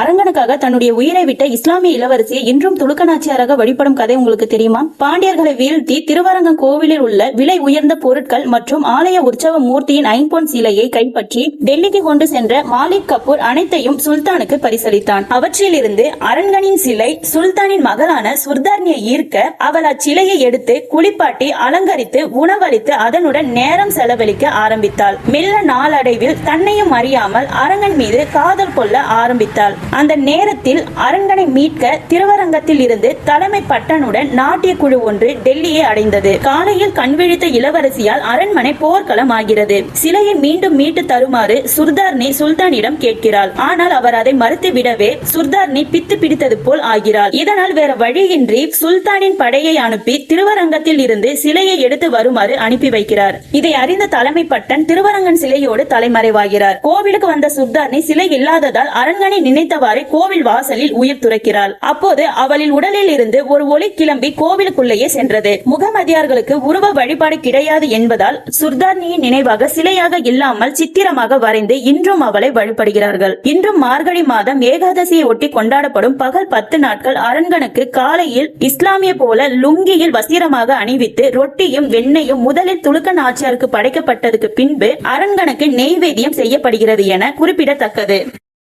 அரங்கனுக்காக தன்னுடைய உயிரை விட்ட இஸ்லாமிய இளவரசியை இன்றும் துலுக்கநாச்சியாராக வழிபடும் கதை உங்களுக்கு தெரியுமா? பாண்டியர்களை வீழ்த்தி திருவரங்கம் கோவிலில் உள்ள விலை உயர்ந்த பொருட்கள் மற்றும் ஆலய உற்சவ மூர்த்தியின் ஐம்பொன் சிலையை கைப்பற்றி டெல்லிக்கு கொண்டு சென்ற மாலிக் கபூர் அனைத்தையும் சுல்தானுக்கு பரிசளித்தான். அவற்றிலிருந்து அரண்கனின் சிலை சுல்தானின் மகளான சுர்தார்னியை ஈர்க்க அவள் அச்சிலையை எடுத்து குளிப்பாட்டி அலங்கரித்து உணவளித்து அதனுடன் நேரம் செலவழிக்க ஆரம்பித்தாள். மெல்ல நாளடைவில் தன்னையும் அறியாமல் அரங்கன் மீது காதல் கொள்ள ஆரம்பித்தாள். அந்த நேரத்தில் அரங்கனை மீட்க திருவரங்கத்தில் இருந்து தலைமை பட்டனுடன் நாட்டிய குழு ஒன்று டெல்லியை அடைந்தது. காலையில் கண்விழித்த இளவரசியால் அரண்மனை போர்க்களம் ஆகிறது. சிலையை மீண்டும் மீட்டு தருமாறு சுர்தார்னி சுல்தானிடம் கேட்கிறாள். ஆனால் அவர் அதை மறுத்து விடவே சுர்தார்னி பித்து பிடித்தது போல் ஆகிறாள். இதனால் வேற வழியின்றி சுல்தானின் படையை அனுப்பி திருவரங்கத்தில் இருந்து சிலையை எடுத்து வருமாறு அனுப்பி வைக்கிறார். இதை அறிந்த தலைமை பட்டன் திருவரங்கன் சிலையோடு தலைமறைவாகிறார். கோவிலுக்கு வந்த சுர்தார்னி சிலை இல்லாததால் அரண்மனை நினைத்தவாறு கோவில் வாசலில் உயிர் துறக்கிறாள். அப்போது அவளின் உடலில் இருந்து ஒரு ஒளி கிளம்பி கோவிலுக்குள்ளேயே சென்றது. முகமதியார்களுக்கு உருவ வழிபாடு கிடையாது என்பதால் சுர்தார்னியின் நினைவாக சிலையாக இல்லாமல் சித்திரமாக வரைந்து இன்றும் அவளை வழிபடுகிறார்கள். இன்றும் மார்கழி மாதம் ஏகாதசியை ஒட்டி கொண்டாடப்படும் பகல் பத்து நாட்கள் அரண்கனுக்கு காலையில் இஸ்லாமிய போல லுங்கியில் வசீரமாக அணிவித்து ரொட்டியும் வெண்ணையும் முதலில் துலுக்கன் நாச்சியாருக்கு படைக்கப்பட்டதுக்கு பின்பு அரண்கனுக்கு நெய்வேத்தியம் செய்யப்படுகிறது என குறிப்பிடத்தக்கது.